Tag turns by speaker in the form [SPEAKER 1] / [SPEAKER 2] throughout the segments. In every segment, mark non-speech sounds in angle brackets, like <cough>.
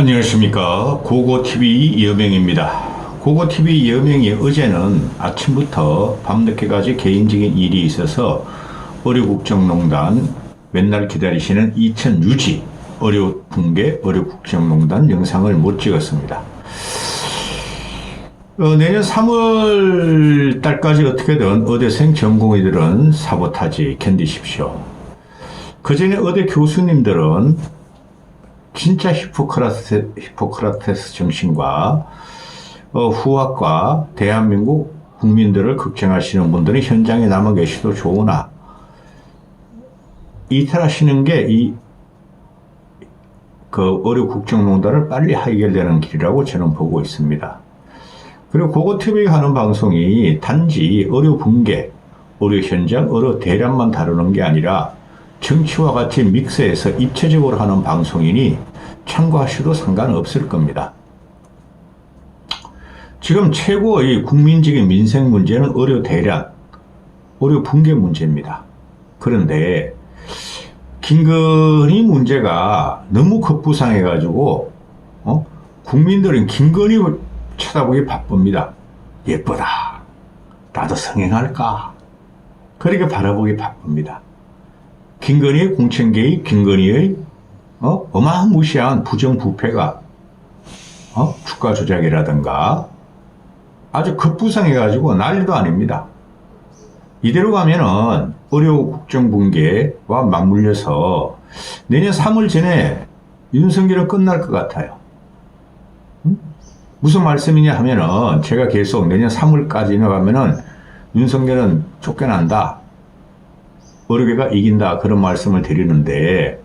[SPEAKER 1] 안녕하십니까. 고고TV 여명입니다. 고고TV 여명이 어제는 아침부터 밤늦게까지 개인적인 일이 있어서 어려국정농단 맨날 기다리시는 2000 유지 어려붕괴 어려국정농단 영상을 못 찍었습니다. 어, 내년 3월 달까지 어떻게든 의대생 전공의들은 사보타지 견디십시오. 그 전에 의대 교수님들은 진짜 히포크라테스, 히포크라테스 정신과 어, 후학과 대한민국 국민들을 걱정하시는 분들이 현장에 남아 계시도 좋으나 이탈하시는 게 이그 어려 국정농단을 빨리 해결되는 길이라고 저는 보고 있습니다. 그리고 고고TV가 하는 방송이 단지 어려 붕괴, 어려 현장, 어려 대란만 다루는 게 아니라 정치와 같이 믹스해서 입체적으로 하는 방송이니 참고하셔도 상관없을 겁니다. 지금 최고의 국민적인 민생 문제는 의료 대란, 의료 붕괴 문제입니다. 그런데 김건희 문제가 너무 급부상해가지고 어? 국민들은 김건희를 쳐다보기 바쁩니다. 예쁘다. 나도 성행할까? 그렇게 바라보기 바쁩니다. 김건희의 공천계의 김건희의 어? 어마무시한 부정부패가 어? 주가 조작이라든가 아주 급부상해가지고 난리도 아닙니다. 이대로 가면은 의료 국정 붕괴와 맞물려서 내년 3월 전에 윤석열은 끝날 것 같아요. 음? 무슨 말씀이냐 하면은 제가 계속 내년 3월까지 가면은 윤석열은 쫓겨난다. 어르게가 이긴다 그런 말씀을 드리는데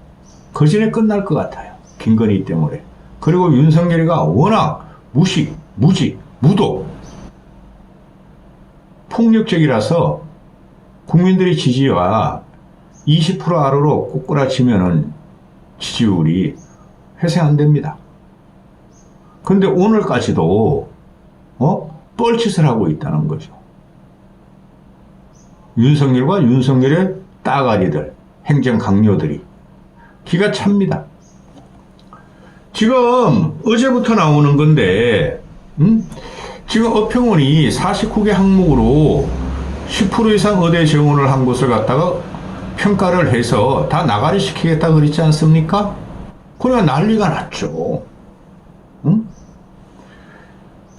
[SPEAKER 1] 그 전에 끝날 것 같아요. 김건희 때문에. 그리고 윤석열이가 워낙 무식, 무직, 무도, 폭력적이라서 국민들의 지지와 20% 아래로 꼬꾸라치면은 지지율이 회생 안 됩니다. 근데 오늘까지도 어? 뻘짓을 하고 있다는 거죠. 윤석열과 윤석열의 따가리들, 행정 강요들이 기가 찹니다. 지금 어제부터 나오는 건데, 음? 지금 어평원이 49개 항목으로 10% 이상 의대 지원을 한 곳을 갖다가 평가를 해서 다 나가리 시키겠다 그랬지 않습니까? 그러니까 난리가 났죠. 응?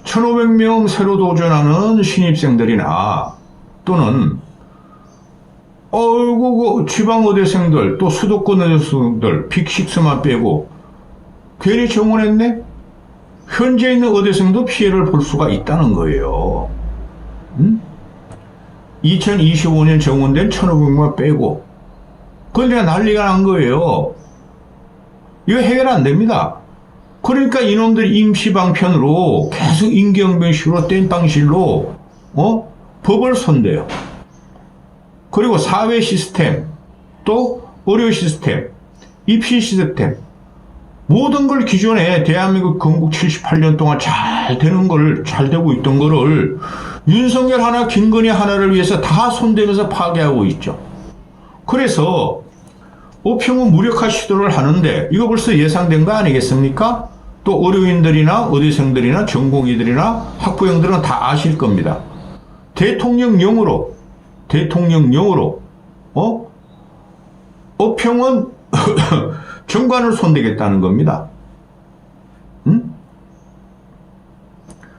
[SPEAKER 1] 1,500명 새로 도전하는 신입생들이나 또는 어이구, 그 지방의대생들, 또 수도권 의대생들, 빅식스만 빼고, 괜히 정원했네? 현재 있는 의대생도 피해를 볼 수가 있다는 거예요. 음? 2025년 정원된 1,500만 빼고, 그러니까 난리가 난 거예요. 이거 해결 안 됩니다. 그러니까 이놈들 임시방편으로 계속 임기응변식으로 땜빵실로, 어? 법을 손대요. 그리고 사회 시스템, 또 의료 시스템, 입시 시스템, 모든 걸 기존에 대한민국 건국 78년 동안 잘 되는 걸, 잘 되고 있던 거를 윤석열 하나, 김건희 하나를 위해서 다 손대면서 파괴하고 있죠. 그래서 오평은 무력화 시도를 하는데 이거 벌써 예상된 거 아니겠습니까? 또 의료인들이나 의대생들이나 전공의들이나 학부형들은 다 아실 겁니다. 대통령령으로 대통령령으로 어? 어평은 <laughs> 정관을 손대겠다는 겁니다. 응?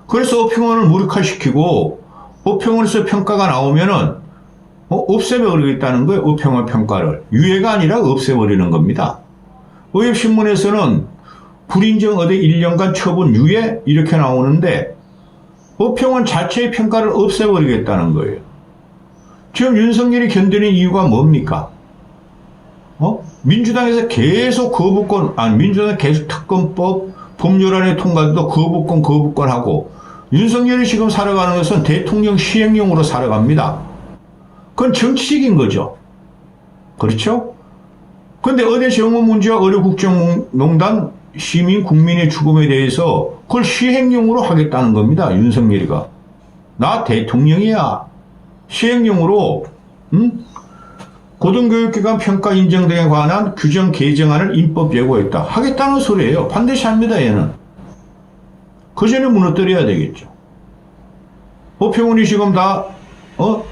[SPEAKER 1] 그래서 어평원을 무력화시키고 어평원에서 평가가 나오면은 어, 없애버리겠다는 거예요. 어평원 평가를. 유예가 아니라 없애버리는 겁니다. 의협신문에서는 불인정 의대 1년간 처분 유예 이렇게 나오는데 어평원 자체의 평가를 없애버리겠다는 거예요. 지금 윤석열이 견디는 이유가 뭡니까? 어? 민주당에서 계속 거부권, 아니, 민주당 계속 특검법, 법률안에 통과도 거부권, 거부권 하고, 윤석열이 지금 살아가는 것은 대통령 시행령으로 살아갑니다. 그건 정치적인 거죠. 그렇죠? 근데 어제 정원 문제와 어려 국정농단 시민 국민의 죽음에 대해서 그걸 시행령으로 하겠다는 겁니다. 윤석열이가. 나 대통령이야. 시행령으로 음? 고등교육기관 평가 인정 등에 관한 규정 개정안을 입법 예고했다. 하겠다는 소리예요. 반드시 합니다, 얘는. 그 전에 무너뜨려야 되겠죠. 법평원이 지금 다, 어?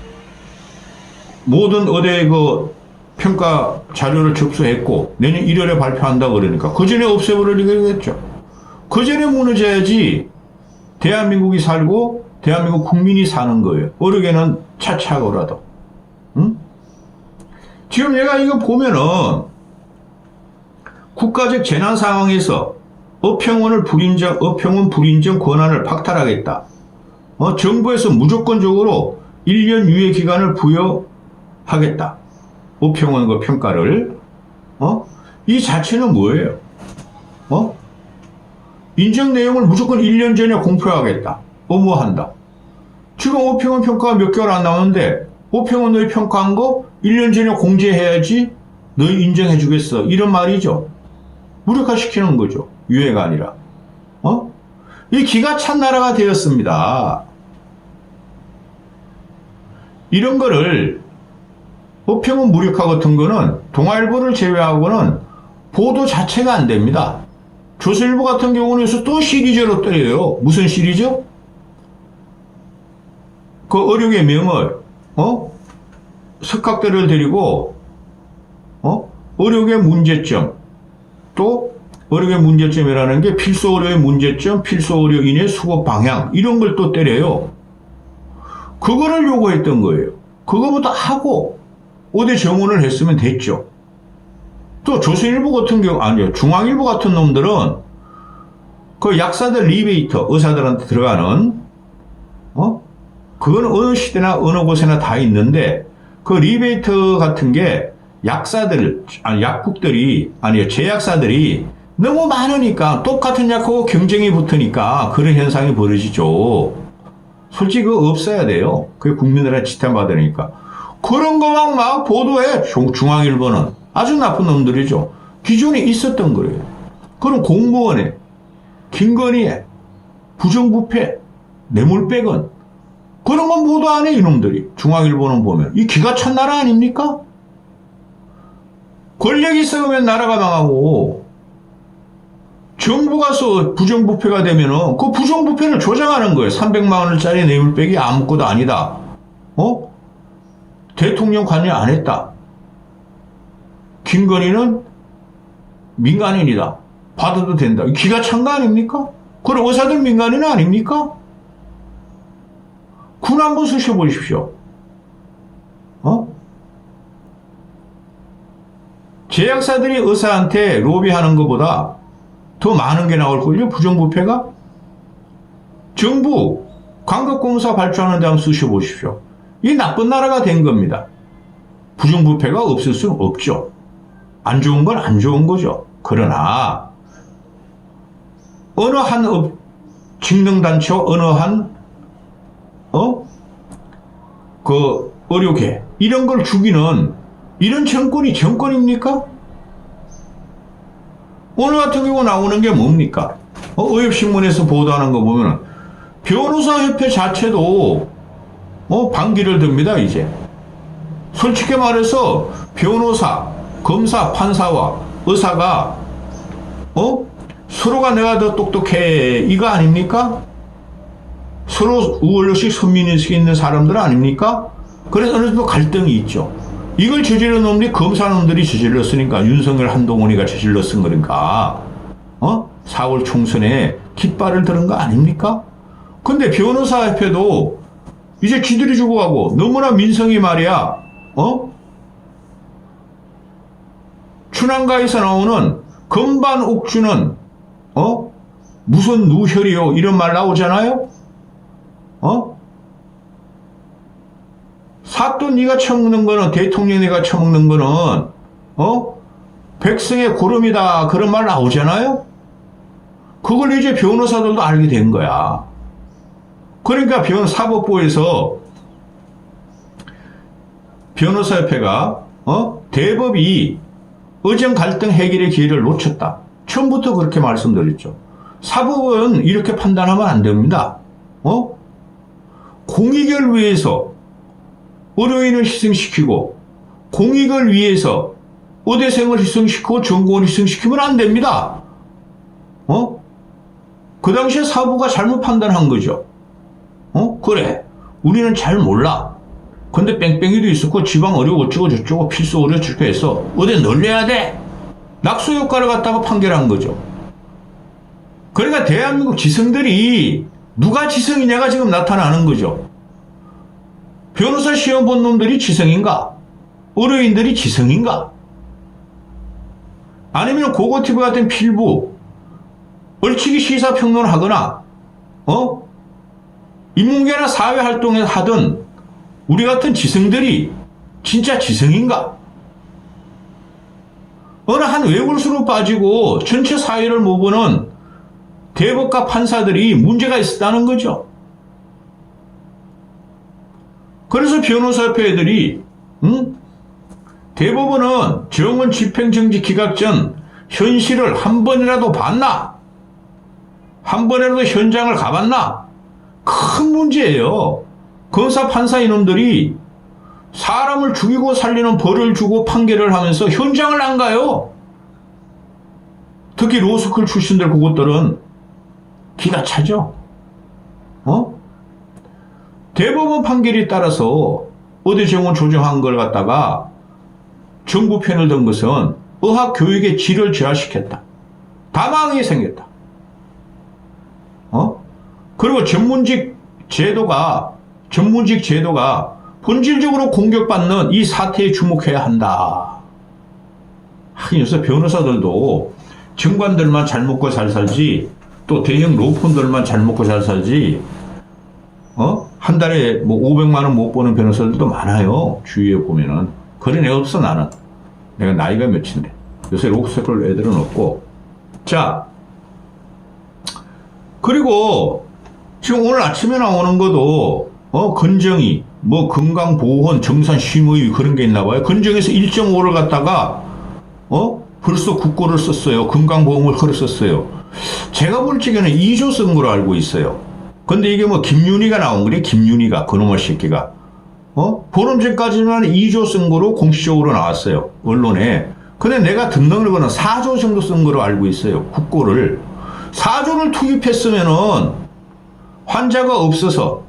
[SPEAKER 1] 모든 어대 그 평가 자료를 접수했고, 내년 1월에 발표한다 그러니까, 그 전에 없애버리겠죠. 그 전에 무너져야지, 대한민국이 살고, 대한민국 국민이 사는 거예요. 어르게는 차차하고라도. 응? 지금 얘가 이거 보면은 국가적 재난 상황에서 업평원을 불인정, 업평원 불인정 권한을 박탈하겠다. 어, 정부에서 무조건적으로 1년 유예 기간을 부여하겠다. 업평원 그 평가를. 어? 이 자체는 뭐예요? 어? 인정 내용을 무조건 1년 전에 공표하겠다. 엄호한다. 지금 오평원 평가가 몇 개월 안 나오는데 오평원 너희 평가한 거 1년 전에 공제해야지 너희 인정해 주겠어. 이런 말이죠. 무력화시키는 거죠. 유해가 아니라. 어? 이 기가 찬 나라가 되었습니다. 이런 거를 오평원 무력화 같은 거는 동아일보를 제외하고는 보도 자체가 안 됩니다. 조선일보 같은 경우는 또 시리즈로 때려요. 무슨 시리즈? 그 어룡의 명을 어? 석학들을 데리고 어? 어룡의 문제점 또 어룡의 문제점이라는 게 필수 어려의 문제점, 필수 어려인의 수급 방향 이런 걸 또 때려요. 그거를 요구했던 거예요. 그거부터 하고 어디 정원을 했으면 됐죠. 또 조선일보 같은 경우 아니요 중앙일보 같은 놈들은 그 약사들 리베이터 의사들한테 들어가는 어 그건 어느 시대나 어느 곳에나 다 있는데 그 리베이터 같은 게 약사들 아니 약국들이 아니요 제약사들이 너무 많으니까 똑같은 약하고 경쟁이 붙으니까 그런 현상이 벌어지죠. 솔직히 그거 없어야 돼요. 그게 국민들한테 지탄받으니까. 그런 거만 막 보도해. 중- 중앙일보는. 아주 나쁜 놈들이죠. 기존에 있었던 거예요. 그럼 공무원에, 김건희에, 부정부패, 뇌물백은 그런 건 보도 안 해, 이놈들이. 중앙일보는 보면. 이 기가 찬 나라 아닙니까? 권력이 있으면 나라가 망하고, 정부가 서 부정부패가 되면은 그 부정부패를 조장하는 거예요. 300만 원짜리 뇌물백이 아무것도 아니다. 어? 대통령 관여 안 했다. 김건희는 민간인이다. 받아도 된다. 기가 찬 거 아닙니까? 그럼 의사들 민간인 아닙니까? 군 한번 쓰셔보십시오. 어? 제약사들이 의사한테 로비하는 것보다 더 많은 게 나올걸요? 부정부패가? 정부 광급공사 발주하는 데 한번 쓰셔보십시오. 이 나쁜 나라가 된 겁니다. 부정부패가 없을 수는 없죠. 안 좋은 건 안 좋은 거죠. 그러나 어느 한 업, 직능단체와 어느 한 어? 그 의료계 이런 걸 죽이는 이런 정권이 정권입니까? 오늘 같은 경우 나오는 게 뭡니까? 어, 의협신문에서 보도하는 거 보면 변호사협회 자체도 어, 반기를 듭니다 이제 솔직히 말해서 변호사, 검사, 판사와 의사가 어? 서로가 내가 더 똑똑해 이거 아닙니까? 서로 우월의식, 선민의식 있는 사람들 아닙니까? 그래서 어느 정도 갈등이 있죠. 이걸 저지른 놈들이 검사놈들이 저질렀으니까 윤석열 한동훈이가 저질렀은 거니까 어? 4월 총선에 깃발을 들은 거 아닙니까? 근데 변호사협회도 이제 지들이 죽어가고 너무나 민성이 말이야 어? 춘향가에서 나오는 건반 옥주는 어? 무슨 누혈이요 이런 말 나오잖아요 어? 사또 네가 처먹는 거는 대통령 네가 처먹는 거는 어? 백성의 고름이다 그런 말 나오잖아요 그걸 이제 변호사들도 알게 된 거야 그러니까 변 사법부에서 변호사협회가 어? 대법이 의정 갈등 해결의 기회를 놓쳤다. 처음부터 그렇게 말씀드렸죠. 사법은 이렇게 판단하면 안 됩니다. 어? 공익을 위해서 의료인을 희생시키고 공익을 위해서 의대생을 희생시키고 전공을 희생시키면 안 됩니다. 어? 그 당시에 사부가 잘못 판단한 거죠. 어? 그래. 우리는 잘 몰라. 근데 뺑뺑이도 있었고 지방 어려고 어쩌고 저쩌고 필수 어려 저렇게 해서 의대 늘려야 돼. 낙수 효과를 갖다가 판결한 거죠. 그러니까 대한민국 지성들이 누가 지성이냐가 지금 나타나는 거죠. 변호사 시험 본 놈들이 지성인가? 의료인들이 지성인가? 아니면 고고티브 같은 필부, 얼치기 시사평론을 하거나, 어? 인문계나 사회활동을 하던 우리 같은 지성들이 진짜 지성인가? 어느 한 외골수로 빠지고 전체 사회를 못 보는 대법과 판사들이 문제가 있었다는 거죠. 그래서 변호사협회 애들이 응? 대법원은 정원 집행정지 기각 전 현실을 한 번이라도 봤나? 한 번이라도 현장을 가봤나? 큰 문제예요. 검사 판사 이놈들이 사람을 죽이고 살리는 벌을 주고 판결을 하면서 현장을 안 가요. 특히 로스쿨 출신들 그것들은 기가 차죠. 어? 대법원 판결에 따라서 어디 정원 조정한 걸 갖다가 정부 편을 든 것은 의학 교육의 질을 저하시켰다. 다 망하게 생겼다. 어? 그리고 전문직 제도가 전문직 제도가 본질적으로 공격받는 이 사태에 주목해야 한다. 하긴 요새 변호사들도 정관들만 잘 먹고 잘 살지 또 대형 로펌들만 잘 먹고 잘 살지 어? 한 달에 뭐 500만 원 못 버는 변호사들도 많아요. 주위에 보면은. 그런 애 없어 나는. 내가 나이가 몇인데. 요새 록스쿨 애들은 없고. 자. 그리고 지금 오늘 아침에 나오는 것도 어 건정이 뭐 건강보호원 정산심의 그런 게 있나 봐요. 건정에서 1.5를 갖다가 어 벌써 국고를 썼어요. 건강보험을 걸어 썼어요. 제가 볼 적에는 2조 쓴 걸로 알고 있어요. 근데 이게 뭐 김윤희가 나온 거래 김윤희가 그놈의 새끼가. 어? 보름 전까지는 2조 쓴 거로 공식적으로 나왔어요 언론에. 근데 내가 등록을 거는 4조 정도 쓴 거로 알고 있어요 국고를. 4조를 투입했으면은 환자가 없어서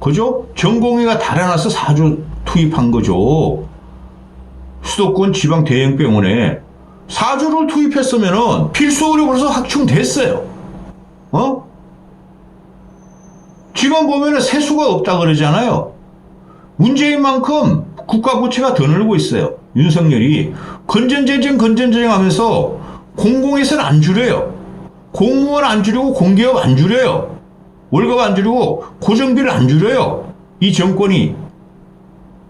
[SPEAKER 1] 그죠? 전공의가 달아나서 4조 투입한 거죠. 수도권 지방 대형 병원에 4조를 투입했으면은 필수 의료 벌써 확충됐어요 어 지금 보면은 세수가 없다 그러잖아요. 문제인 만큼 국가 부채가 더 늘고 있어요. 윤석열이 건전재정 건전재정 하면서 공공에서는 안 줄여요. 공무원 안 줄이고 공기업 안 줄여요. 월급 안 줄이고 고정비를 안 줄여요. 이 정권이.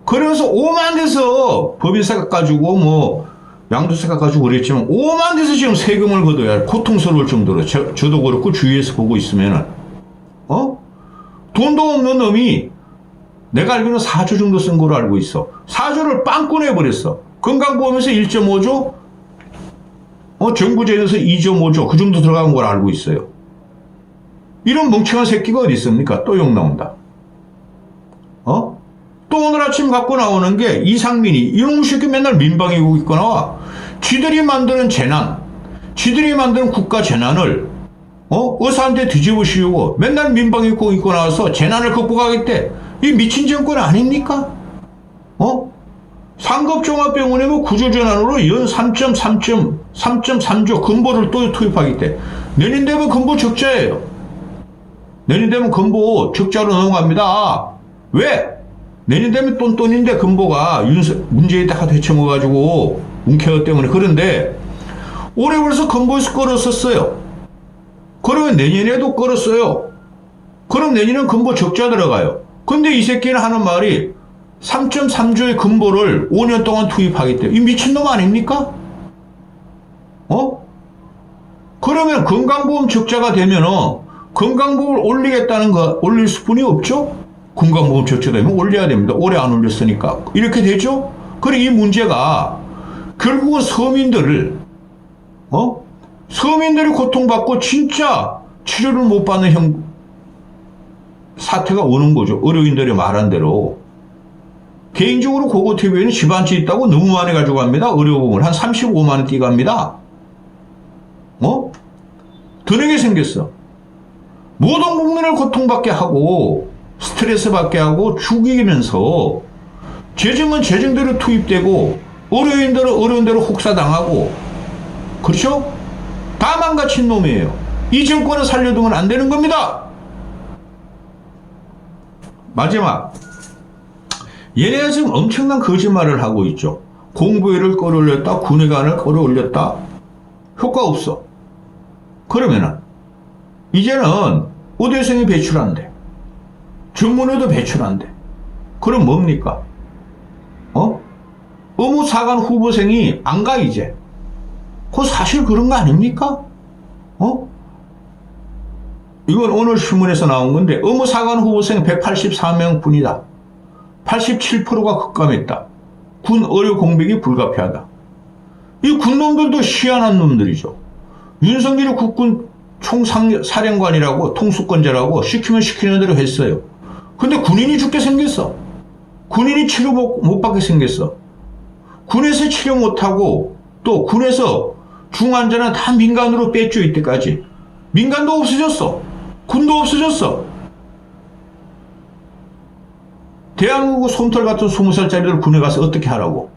[SPEAKER 1] 그러면서 오만 대서 법인세 깎아주고 뭐 양도세 깎아주고 그랬지만 오만 대서 지금 세금을 걷어야 고통스러울 정도로 저, 저도 그렇고 주위에서 보고 있으면은 어? 돈도 없는 놈이 내가 알기로는 4조 정도 쓴 걸로 알고 있어. 4조를 빵 꺼내버렸어. 건강보험에서 1.5조, 어, 정부제에서 2.5조, 그 정도 들어간 걸 알고 있어요. 이런 멍청한 새끼가 어디 있습니까? 또 욕 나온다. 어? 또 오늘 아침 갖고 나오는 게 이상민이, 이놈 새끼 맨날 민방위국 있고 나와. 쥐들이 만드는 재난, 쥐들이 만드는 국가 재난을 어? 의사한테 뒤집어 씌우고 맨날 민방위국 입고 나와서 재난을 극복하겠대. 이 미친 정권 아닙니까? 어? 상급종합병원에 뭐 구조전환으로 연 3.3점, 3.3조 근보를 또 투입하겠대. 내년 되면 근보 적자예요. 내년 되면 근보 적자로 넘어갑니다. 왜? 내년 되면 똔똔인데 근보가 윤석, 문재인 딱 되쳐먹어가지고 웅케어 때문에 그런데 올해 벌써 근보에서 끌었었어요. 그러면 내년에도 끌었어요. 그럼 내년은 근보 적자 들어가요. 근데 이 새끼는 하는 말이 3.3조의 근보를 5년 동안 투입하겠대. 이 미친놈 아닙니까? 어? 그러면 건강보험 적자가 되면은 건강보험을 올리겠다는 거 올릴 수뿐이 없죠? 건강보험 적자 되면 올려야 됩니다. 올해 안 올렸으니까. 이렇게 되죠? 그래 이 문제가 결국은 서민들을 어? 서민들이 고통받고 진짜 치료를 못 받는 형 사태가 오는 거죠. 의료인들이 말한 대로. 개인적으로 고고TV에는 집한채 있다고 너무 많이 가져갑니다. 의료보험을. 한 35만원 띠갑니다. 어? 드내게 생겼어. 모든 국민을 고통받게 하고 스트레스 받게 하고 죽이면서 재정은 재정대로 투입되고 의료인들은 의료인대로 혹사당하고 그렇죠? 다 망가친 놈이에요. 이 정권을 살려두면 안 되는 겁니다. 마지막 얘네가 지금 엄청난 거짓말을 하고 있죠. 공부회를 끌어올렸다, 군의관을 끌어올렸다. 효과 없어. 그러면은 이제는 의대생이 배출한대. 전문의도 배출한대. 그럼 뭡니까? 어? 의무사관 후보생이 안 가 이제. 그 사실 그런 거 아닙니까? 어? 이건 오늘 신문에서 나온 건데 의무사관 후보생 184명 뿐이다. 87%가 급감했다. 군 의료 공백이 불가피하다. 이 군놈들도 희한한 놈들이죠. 윤석열이 국군 총사령관이라고 통수권자라고 시키면 시키는 대로 했어요. 근데 군인이 죽게 생겼어. 군인이 치료 못, 못 받게 생겼어. 군에서 치료 못하고 또 군에서 중환자는 다 민간으로 뺐죠 이때까지. 민간도 없어졌어. 군도 없어졌어. 대한민국 솜털 같은 20살짜리들 군에 가서 어떻게 하라고?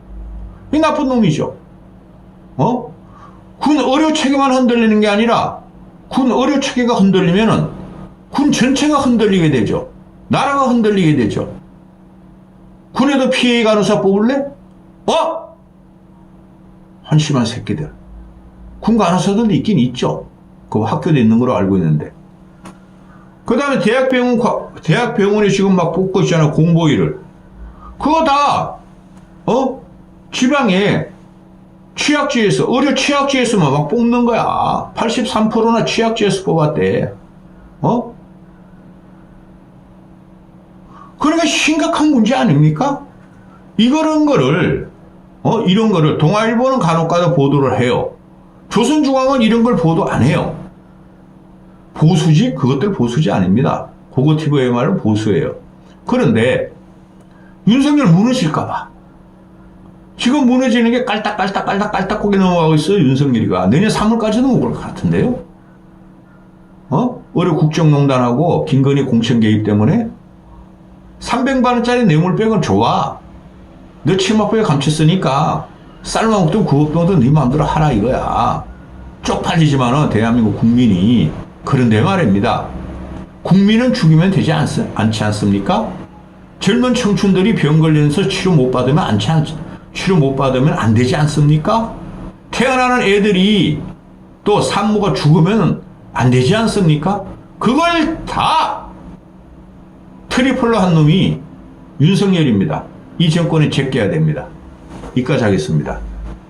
[SPEAKER 1] 이 나쁜 놈이죠. 어? 군 의료 체계만 흔들리는 게 아니라 군 의료 체계가 흔들리면은 군 전체가 흔들리게 되죠. 나라가 흔들리게 되죠. 군에도 피해 간호사 뽑을래? 어? 한심한 새끼들. 군 간호사들도 있긴 있죠. 그 학교도 있는 걸로 알고 있는데. 그 다음에 대학병원, 과- 대학병원이 지금 막 뽑고 있잖아, 공보위를. 그거 다, 어? 지방에 취약지에서, 의료 취약지에서만 막 뽑는 거야. 83%나 취약지에서 뽑았대. 어? 그러니까 심각한 문제 아닙니까? 이런 거를, 어, 이런 거를 동아일보는 간혹가다 보도를 해요. 조선중앙은 이런 걸 보도 안 해요. 보수지? 그것들 보수지 아닙니다. 말은 보수예요. 그런데 윤석열 무너질까봐. 지금 무너지는 게 깔딱깔딱 깔딱 깔딱 고개 넘어가고 있어요. 윤석열이가. 내년 3월까지는 못 올 것 같은데요. 어? 의료 국정농단하고 김건희 공천 개입 때문에 300만 원짜리 뇌물백은 좋아. 너 치마포에 감췄으니까 쌀만 먹든 먹든 네 마음대로 하라 이거야. 쪽팔리지만은 대한민국 국민이 그런데 말입니다. 국민은 죽이면 되지 않, 않지 않습니까? 젊은 청춘들이 병 걸려서 치료 못 받으면 않지 않, 치료 못 받으면 안 되지 않습니까? 태어나는 애들이 또 산모가 죽으면 안 되지 않습니까? 그걸 다 트리플로 한 놈이 윤석열입니다. 이 정권을 제껴야 됩니다. 이까지 하겠습니다.